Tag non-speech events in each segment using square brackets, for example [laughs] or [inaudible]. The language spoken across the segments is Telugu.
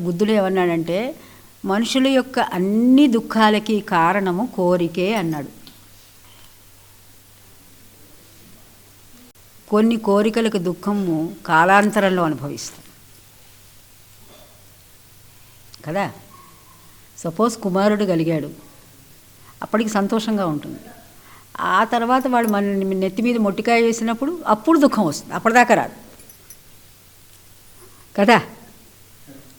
బుద్ధుడు ఏమన్నాడంటే మనుషుల యొక్క అన్ని దుఃఖాలకి కారణము కోరికే అన్నాడు. కొన్ని కోరికలకు దుఃఖము కాలాంతరంలో అనుభవిస్తాం. కదా? సపోజ్ కుమారుడు కలిగాడు. అప్పటికి సంతోషంగా ఉంటుంది. ఆ తర్వాత వాడు మన నెత్తి మీద మొట్టికాయ వేసినప్పుడు అప్పుడు దుఃఖం వస్తుంది. అప్పటిదాకా రాదు. కదా?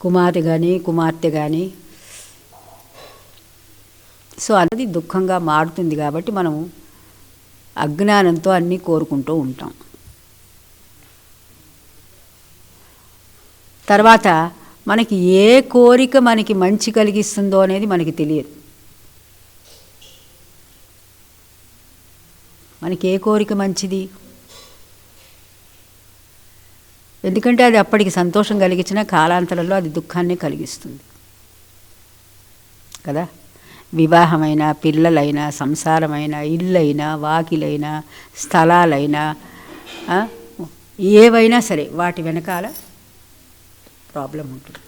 కుమార్తె కానీ కుమార్తె కానీ సో అది దుఃఖంగా మారుతుంది కాబట్టి మనం అజ్ఞానంతో అన్నీ కోరుకుంటూ ఉంటాం. తర్వాత మనకి ఏ కోరిక మనకి మంచి కలిగిస్తుందో అనేది మనకి తెలియదు. మనకి ఏ కోరిక మంచిది? ఎందుకంటే అది అప్పటికి సంతోషం కలిగించిన కాలాంతరంలో అది దుఃఖాన్ని కలిగిస్తుంది. కదా? వివాహమైన పిల్లలైనా సంసారమైనా ఇల్లైనా వాకిలైనా స్థలాలైనా ఏవైనా సరే వాటి వెనకాల ప్రాబ్లం ఉంటుంది.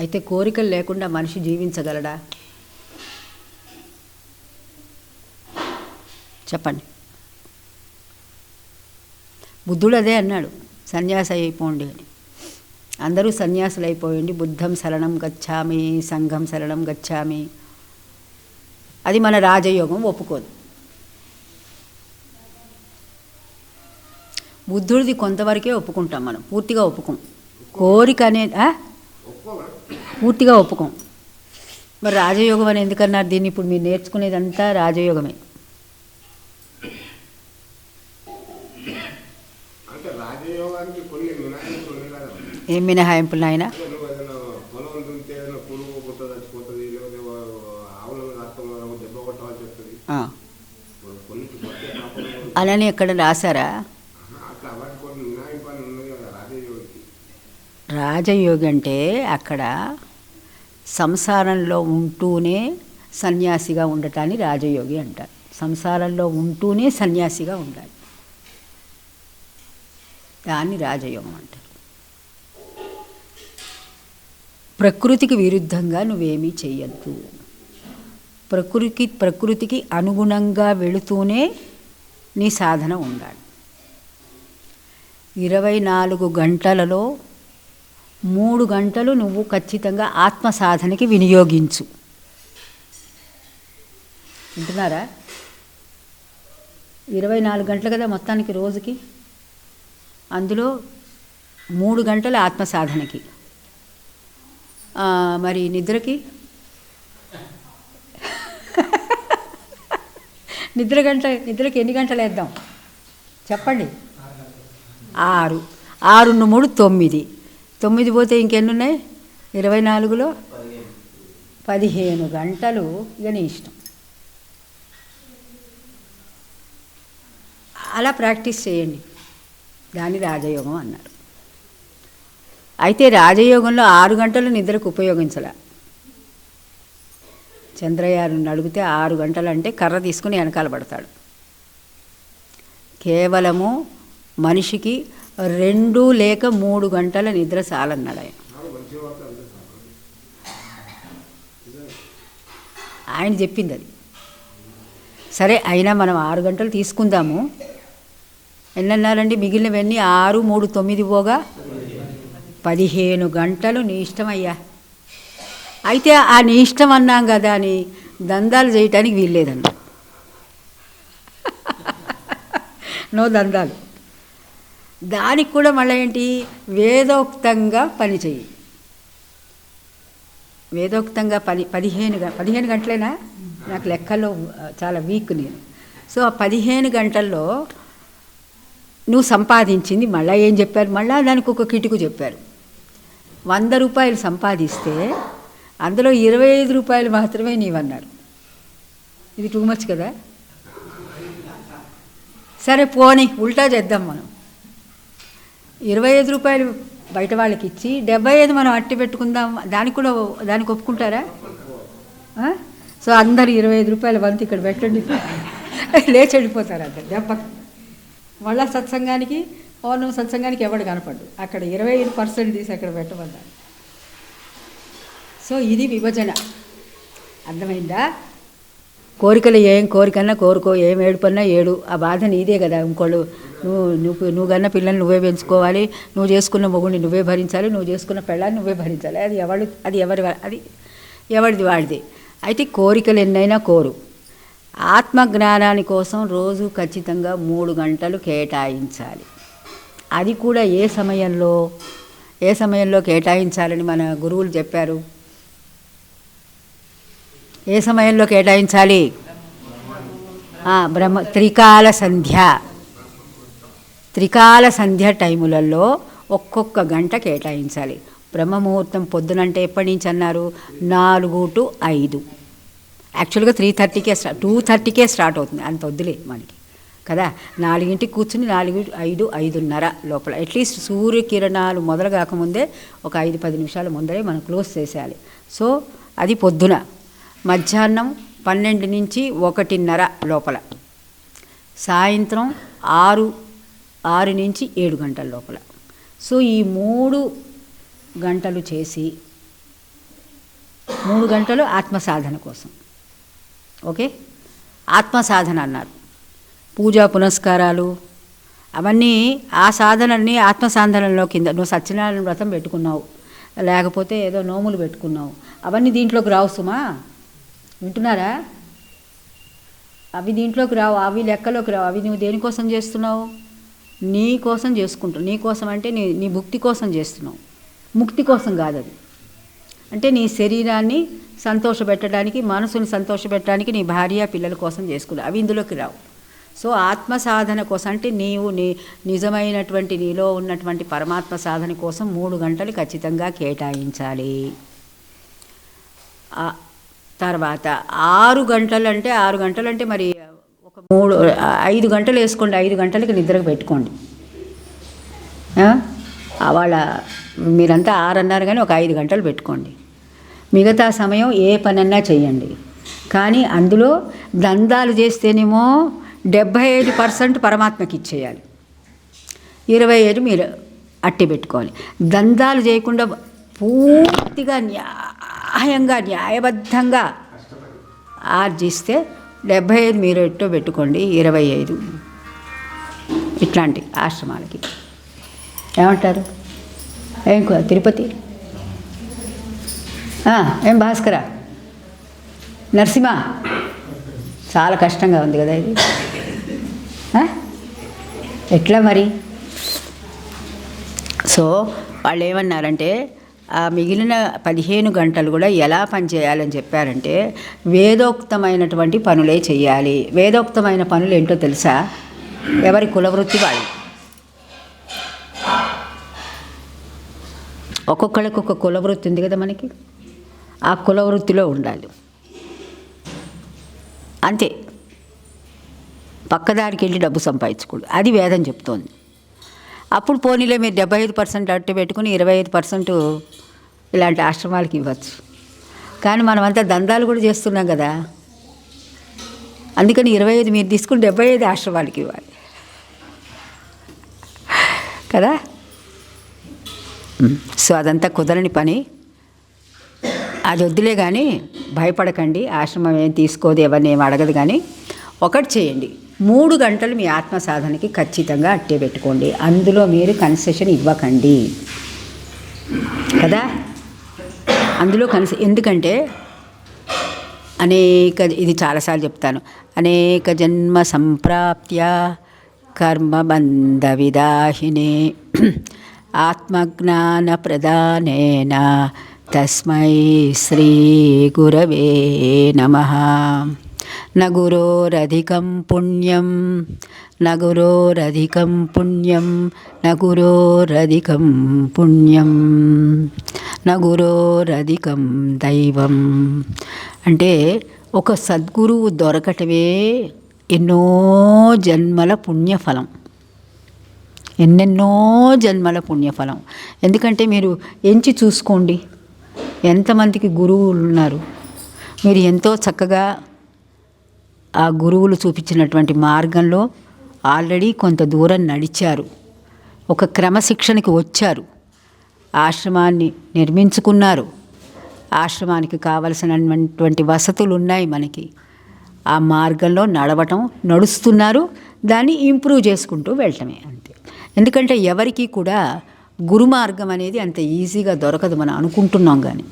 అయితే కోరికలు లేకుండా మనిషి జీవించగలడా? చెప్పండి. బుద్ధుడు అదే అన్నాడు సన్యాసి అయిపోండి అని. అందరూ సన్యాసులు అయిపోయండి బుద్ధం శరణం గచ్చామి సంఘం శరణం గచ్చామి. అది మన రాజయోగం ఒప్పుకోదు. బుద్ధుడిది కొంతవరకే ఒప్పుకుంటాం మనం పూర్తిగా ఒప్పుకోం. కోరిక అనేది పూర్తిగా ఒప్పుకోం. మరి రాజయోగం అని ఎందుకన్నారు దీన్ని? ఇప్పుడు మీరు నేర్చుకునేదంతా రాజయోగమే అంటే రాజయోగానికి కొన్ని మినహాయింపులు ఉన్నాయి కదా ఏం మినహాయింపులు నాయన అంటే నువ్వు ఏదైనా పొలం దుంటే ఏదైనా పురుగు పుట్ట చచ్చిపోతుంది లేకపోతే ఆవుల రక్తం దెబ్బ కొట్టాల్సి వస్తుంది ఆ. ఇప్పుడు కొన్ని కొట్టే పాపం అలానే ఎక్కడ రాశారా అట్లా వాటి ఏం మినహాయింపులు అని అలానే కదా రాశారా? రాజయోగి అంటే అక్కడ సంసారంలో ఉంటూనే సన్యాసిగా ఉండటాన్ని రాజయోగి అంటారు. సంసారంలో ఉంటూనే సన్యాసిగా ఉండాలి. దాన్ని రాజయోగం అంటారు. ప్రకృతికి విరుద్ధంగా నువ్వేమీ చేయొద్దు ప్రకృతి ప్రకృతికి అనుగుణంగా వెళుతూనే నీ సాధన ఉండాలి. ఇరవై నాలుగు గంటలలో మూడు గంటలు నువ్వు ఖచ్చితంగా ఆత్మ సాధనకి వినియోగించు. వింటున్నారా? ఇరవై నాలుగు గంటలు కదా మొత్తానికి రోజుకి? అందులో మూడు గంటలు ఆత్మ సాధనకి మరి నిద్రకి? నిద్ర గంట నిద్రకి ఎన్ని గంటలు వేద్దాం? చెప్పండి. ఆరు. ఆరు మూడు తొమ్మిది. తొమ్మిది పోతే ఇంకెన్ని ఉన్నాయి ఇరవై నాలుగులో? పదిహేను గంటలు. ఇక నీ ఇష్టం. అలా ప్రాక్టీస్ చేయండి. దాన్ని రాజయోగం అన్నారు. అయితే రాజయోగంలో ఆరు గంటలు నిద్రకు ఉపయోగించాల. చంద్రయారుని అడిగితే ఆరు గంటలు అంటే కర్ర తీసుకుని వెనకాల పడతాడు. కేవలము మనిషికి రెండు లేక మూడు గంటల నిద్ర చాలన్నాడు ఆయన. ఆయన చెప్పింది అది. సరే అయినా మనం ఆరు గంటలు తీసుకుందాము. ఎన్నన్నారండి మిగిలినవన్నీ ఆరు మూడు తొమ్మిది పోగా? పదిహేను గంటలు నీ ఇష్టమయ్యా. అయితే ఆ నీ ఇష్టం అన్నాం కదా అని దందాలు చేయటానికి వీల్లేదన్న. [laughs] నో దందాలు. దానికి కూడా మళ్ళీ ఏంటి? వేదోక్తంగా పని చెయ్యి. వేదోక్తంగా పని పదిహేను గ- పదిహేను గంటలేనా? నాకు లెక్కల్లో చాలా వీక్ నేను. సో ఆ పదిహేను గంటల్లో నువ్వు సంపాదించింది మళ్ళీ ఏం చెప్పారు? మళ్ళీ దానికి ఒక కిటుకు చెప్పారు. వంద రూపాయలు సంపాదిస్తే అందులో ఇరవై ఐదు రూపాయలు మాత్రమే నీవన్నారు. ఇది టూ మచ్ కదా? సరే పోనీ ఉల్టా చేద్దాం మనం. ఇరవై ఐదు రూపాయలు బయట వాళ్ళకి ఇచ్చి డెబ్బై ఐదు మనం అట్టి పెట్టుకుందాం దానికి కూడా దానికి ఒప్పుకుంటారా? సో అందరు ఇరవై ఐదు రూపాయలు వంతు ఇక్కడ పెట్టండి. లేచి వెళ్ళిపోతారు అందరు. దెబ్బ. మళ్ళా సత్సంగానికి పౌర్ణమి సత్సంగానికి ఎవడు కనపడ్డు? అక్కడ ఇరవై ఐదు పర్సెంట్ తీసి అక్కడ పెట్టమన్నారు. సో ఇది విభజన. అర్థమైందా? కోరికలు ఏం కోరికన్నా కోరుకో ఏం ఏడుపన్నా ఏడు. ఆ బాధ నీదే కదా. ఇంకోళ్ళు నువ్వు నువ్వు నువ్వు కన్నా పిల్లల్ని నువ్వే పెంచుకోవాలి. నువ్వు చేసుకున్న మొగుడిని నువ్వే భరించాలి. నువ్వు చేసుకున్న పెళ్ళాన్ని నువ్వే భరించాలి. అది ఎవడు అది ఎవరి అది ఎవరిది వాడిది? అయితే కోరికలు ఎన్నైనా కోరు. ఆత్మజ్ఞానాని కోసం రోజు ఖచ్చితంగా మూడు గంటలు కేటాయించాలి. అది కూడా ఏ సమయంలో ఏ సమయంలో కేటాయించాలని మన గురువులు చెప్పారు? ఏ సమయంలో కేటాయించాలి? బ్రహ్మ త్రికాల సంధ్య. త్రికాల సంధ్య టైములలో ఒక్కొక్క గంట కేటాయించాలి. బ్రహ్మముహూర్తం పొద్దునంటే ఎప్పటి నుంచి అన్నారు? నాలుగు టు ఐదు. యాక్చువల్గా త్రీ థర్టీకే స్టార్ట్ టూ థర్టీకే స్టార్ట్ అవుతుంది. అంత వద్దులే మనకి. కదా? నాలుగింటికి కూర్చుని నాలుగు ఐదు ఐదున్నర లోపల. అట్లీస్ట్ సూర్యకిరణాలు మొదలు కాకముందే ఒక ఐదు పది నిమిషాల ముందరే మనం క్లోజ్ చేసేయాలి. సో అది పొద్దున. మధ్యాహ్నం పన్నెండు నుంచి ఒకటిన్నర లోపల. సాయంత్రం ఆరు ఆరు నుంచి ఏడు గంటల లోపల. సో ఈ మూడు గంటలు చేసి మూడు గంటలు ఆత్మ సాధన కోసం. ఓకే? ఆత్మ సాధన అన్నారు. పూజా పునస్కారాలు అవన్నీ ఆ సాధనల్ని ఆత్మసాధనలో కింద నువ్వు సత్యనారాయణ వ్రతం పెట్టుకున్నావు లేకపోతే ఏదో నోములు పెట్టుకున్నావు అవన్నీ దీంట్లోకి రావు సుమా. వింటున్నారా? అవి దీంట్లోకి రావు అవి లెక్కలోకి రావు అవి నువ్వు దేనికోసం చేస్తున్నావు? నీ కోసం చేసుకుంటావు నీ కోసం అంటే నీ నీ భుక్తి కోసం చేస్తున్నావు ముక్తి కోసం కాదు అది. అంటే నీ శరీరాన్ని సంతోషపెట్టడానికి మనసుని సంతోషపెట్టడానికి నీ భార్య పిల్లల కోసం చేసుకున్నావు అవి ఇందులోకి రావు. సో ఆత్మ సాధన కోసం అంటే నీవు నీ నిజమైనటువంటి నీలో ఉన్నటువంటి పరమాత్మ సాధన కోసం మూడు గంటలు ఖచ్చితంగా కేటాయించాలి. తర్వాత ఆరు గంటలు అంటే ఆరు గంటలు అంటే మరి ఒక మూడు ఐదు గంటలు వేసుకోండి ఐదు గంటలకి నిద్రకు పెట్టుకోండి. వాళ్ళ మీరంతా ఆరు అన్నారు కానీ ఒక ఐదు గంటలు పెట్టుకోండి. మిగతా సమయం ఏ పనన్నా చేయండి. కానీ అందులో దందాలు చేస్తేనేమో డెబ్భై ఐదు పర్సెంట్ పరమాత్మకి ఇచ్చేయాలి. ఇరవై ఐదు మీరు అట్టి పెట్టుకోవాలి. దందాలు చేయకుండా పూర్తిగా న్యాయంగా న్యాయబద్ధంగా ఆర్జిస్తే డెబ్భై ఐదు మీరు ఎట్టో పెట్టుకోండి ఇరవై ఐదు. ఇట్లాంటి ఆశ్రమాలకి. ఏమంటారు? ఏం కదా తిరుపతి? ఏం భాస్కరా? నరసింహ? చాలా కష్టంగా ఉంది కదా ఇది. ఎట్లా మరి? సో వాళ్ళు ఏమన్నారంటే ఆ మిగిలిన పదిహేను గంటలు కూడా ఎలా పనిచేయాలని చెప్పారంటే వేదోక్తమైనటువంటి పనులే చేయాలి వేదోక్తమైన పనులు ఏంటో తెలుసా? ఎవరి కులవృత్తి వాళ్ళు. ఒక్కొక్కళ్ళకి ఒక కులవృత్తి ఉంది కదా మనకి. ఆ కులవృత్తిలో ఉండాలి. అంతే. పక్కదారికి వెళ్ళి డబ్బు సంపాదించుకోడు. అది వేదం చెప్తోంది. అప్పుడు పోనీలే మీరు డెబ్బై ఐదు పర్సెంట్ అట్టు పెట్టుకుని ఇరవై ఐదు పర్సెంట్ ఇలాంటి ఆశ్రమాలకి ఇవ్వచ్చు. కానీ మనమంతా దందాలు కూడా చేస్తున్నాం కదా. అందుకని ఇరవై ఐదు మీరు తీసుకుని డెబ్బై ఐదు ఆశ్రమాలకి ఇవ్వాలి. కదా? సో అదంతా కుదరని పని. అది వద్దులే కానీ భయపడకండి. ఆశ్రమం ఏం తీసుకోదు ఎవరిని ఏం అడగదు కానీ ఒకటి చేయండి. మూడు గంటలు మీ ఆత్మ సాధనకి ఖచ్చితంగా అట్టే పెట్టుకోండి. అందులో మీరు కన్సెషన్ ఇవ్వకండి. కదా? అందులో కన్స ఎందుకంటే అనేక ఇది చాలాసార్లు చెప్తాను. అనేక జన్మ సంప్రాప్త్య కర్మబంధ విదాహిని [clears throat] ఆత్మజ్ఞాన ప్రదానేన తస్మై శ్రీ గురవే నమ. న గురోరధికం పుణ్యం నగురోరధికం పుణ్యం న గురోరధికం పుణ్యం నా గురోరధికం దైవం. అంటే ఒక సద్గురువు దొరకటమే ఎన్నో జన్మల పుణ్యఫలం. ఎన్నెన్నో జన్మల పుణ్యఫలం. ఎందుకంటే మీరు ఎంచి చూసుకోండి. ఎంతమందికి గురువులు ఉన్నారు. మీరు ఎంతో చక్కగా ఆ గురువులు చూపించినటువంటి మార్గంలో ఆల్రెడీ కొంత దూరం నడిచారు. ఒక క్రమశిక్షణకి వచ్చారు. ఆశ్రమాన్ని నిర్మించుకున్నారు. ఆశ్రమానికి కావలసినటువంటి వసతులు ఉన్నాయి మనకి. ఆ మార్గంలో నడవటం నడుస్తున్నారు. దాన్ని ఇంప్రూవ్ చేసుకుంటూ వెళ్ళటమే అంతే. ఎందుకంటే ఎవరికి కూడా గురు మార్గం అనేది అంత ఈజీగా దొరకదు మనం అనుకుంటున్నాం కానీ.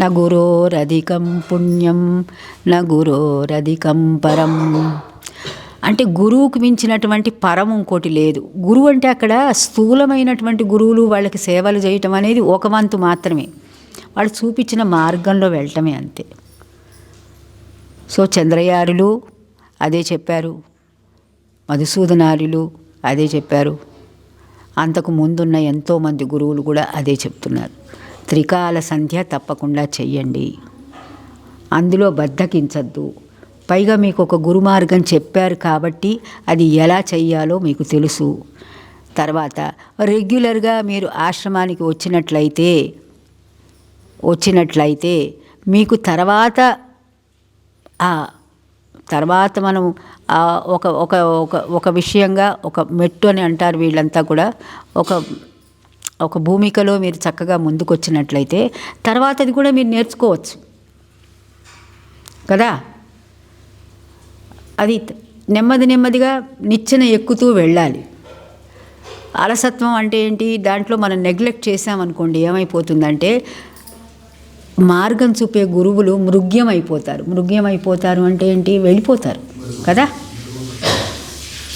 నా గురోరధికం పుణ్యం నా గురోరధికం పరం అంటే గురువుకు మించినటువంటి పరం ఇంకోటి లేదు. గురువు అంటే అక్కడ స్థూలమైనటువంటి గురువులు వాళ్ళకి సేవలు చేయటం అనేది ఒక వంతు మాత్రమే. వాళ్ళు చూపించిన మార్గంలో వెళ్ళటమే అంతే. సో చంద్రయారులు అదే చెప్పారు. మధుసూదనారులు అదే చెప్పారు. అంతకు ముందున్న ఎంతోమంది గురువులు కూడా అదే చెప్తున్నారు. త్రికాల సంధ్య తప్పకుండా చెయ్యండి. అందులో బద్దకించద్దు. పైగా మీకు ఒక గురుమార్గం చెప్పారు కాబట్టి అది ఎలా చెయ్యాలో మీకు తెలుసు. తర్వాత రెగ్యులర్గా మీరు ఆశ్రమానికి వచ్చినట్లయితే వచ్చినట్లయితే మీకు తర్వాత తర్వాత మనం ఒక ఒక ఒక ఒక విషయంగా ఒక మెట్టు అని అంటారు వీళ్ళంతా కూడా ఒక ఒక భూమికలో మీరు చక్కగా ముందుకొచ్చినట్లయితే తర్వాత అది కూడా మీరు నేర్చుకోవచ్చు. కదా? అది నెమ్మది నెమ్మదిగా నిచ్చెన ఎక్కుతూ వెళ్ళాలి. అలసత్వం అంటే ఏంటి? దాంట్లో మనం నెగ్లెక్ట్ చేసామనుకోండి ఏమైపోతుందంటే మార్గం చూపే గురువులు మృగ్యం అయిపోతారు మృగ్యం అయిపోతారు అంటే ఏంటి? వెళ్ళిపోతారు. కదా?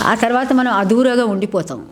ఆ తర్వాత మనం అధూరగా ఉండిపోతాం.